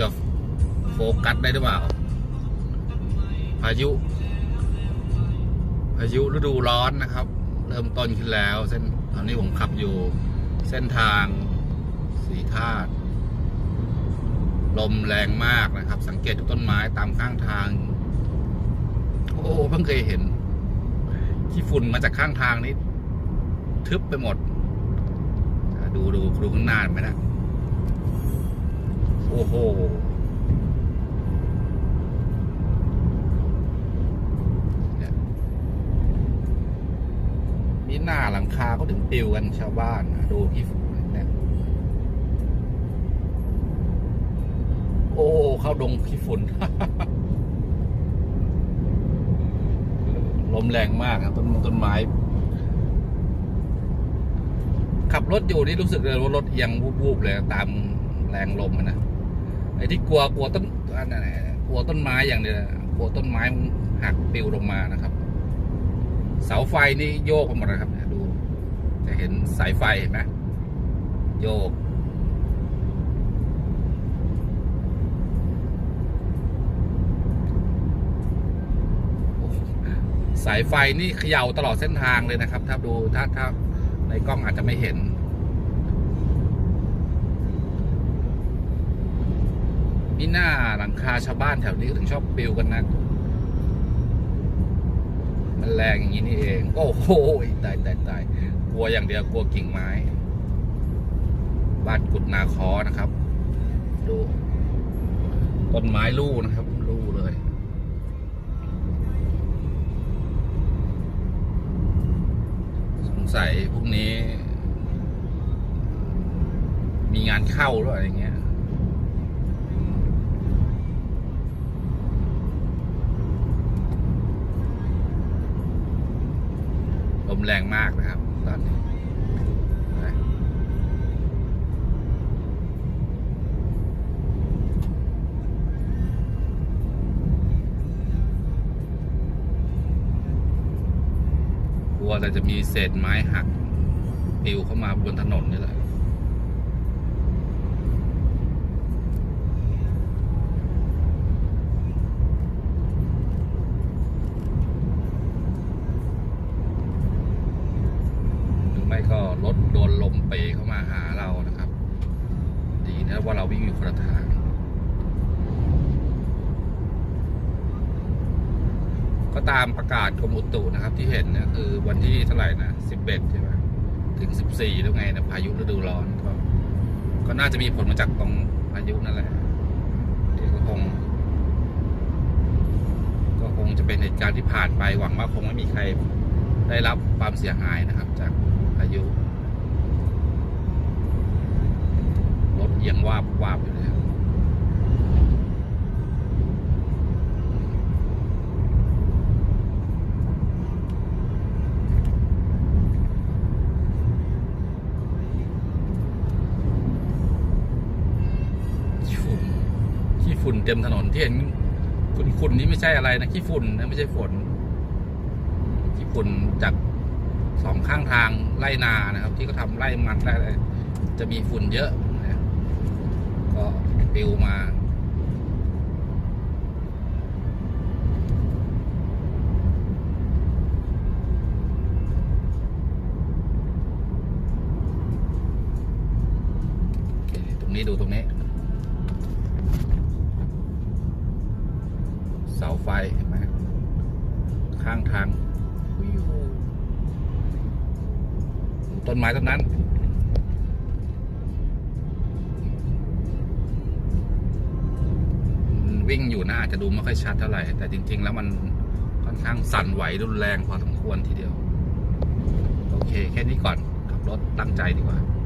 จะโฟกัสได้หรือเปล่า พายุ พายุฤดูร้อนนะครับ เริ่มต้นขึ้นแล้ว เส้นตอนนี้ผมขับอยู่ เส้นทางสีธาตุลมแรงมากนะครับ สังเกตทุกต้นไม้ตามข้างทาง โอ้เพิ่งเคยเห็นขี้ฝุ่นมาจากข้างทางนี้ ทึบไปหมด ดูดูดูข้างหน้าไหมนะ โอ้โหเนี่ยมีหน้าหลังคาก็ถึงปิวกันชาวบ้านอะดูขี้ฝุ่นเนี่ยโอ้เข้าดงขี้ฝุ่นลมแรงมากครับต้นต้นไม้ ขับรถอยู่นี่รู้สึกเลยว่ารถเอียงวูบๆเลยตามแรงลมนะ ไอ้ที่กลัวกลัวต้นอันนั้นกลัวต้นไม้อย่างเดียวกลัวต้นไม้หักปลิวลงมานะครับ เสาไฟนี่โยกไปหมดนะครับดู จะเห็นสายไฟเห็นไหมโยกสายไฟนี่เขย่าตลอดเส้นทางเลยนะครับ ถ้าดูถ้าถ้าในกล้องอาจจะไม่เห็น นี่หน้าหลังคาชาวบ้านแถวนี้ก็ถึงชอบปลิวกันนะมันแรงอย่างนี้นี่เอง โอ้โหตายตายตายกลัวอย่างเดียวกลัวกิ่งไม้ บ้านกุดนาคอนะครับ ดูต้นไม้ลู่นะครับลู่เลยสงสัยพวกนี้ มีงานเข้าหรืออะไรเงี้ย แรงมากนะครับ ตอนนี้กลัวแต่จะมีเศษไม้หักปลิวเข้ามาบนถนนนี่แหละ ห รถโดนลมเปเข้ามาหาเรานะครับ ดีนะว่าเราวิ่งอยู่คนละทางก็ตามประกาศกรมอุตุนะครับ ที่เห็นนี่ยคือวันที่เท่าไหร่นะสิบเอ็ดใช่ไหมถึงสิบสี่แล้วไงนะพายุฤดูร้อนก็ก็น่าจะมีผลมาจากตรงพายุนั่นแหละที่ก็คง ก็คงจะเป็นเหตุการณ์ที่ผ่านไปหวังว่าคงไม่มีใครได้รับความเสียหายนะครับ จากพายุ ร ถเอียงวาบวาบอยู่เลยขี้ฝุ่นขี้ฝุ่นเต็มถนนที่เห็นคุณคุณนี่ไม่ใช่อะไรนะขี้ฝุ่นนะไม่ใช่ฝนที่ฝุ่นจากสองข้างทางไร่นานะครับ ที่เขาทำไร่มันไร่อะไรจะมีฝุ่นเยอะนะก็ปลิวมา โอเคตรงนี้ ดูตรงนี้ เสาไฟเห็นไหมข้างทางต้นไม้ต้นนั้นวิ่งอยู่นะอาจจะดูไม่ค่อยชัดเท่าไหร่ แต่จริง ๆ แล้วมันค่อนข้างสั่นไหวรุนแรงพอสมควรทีเดียว โอเค แค่นี้ก่อน ขับรถตั้งใจดีกว่า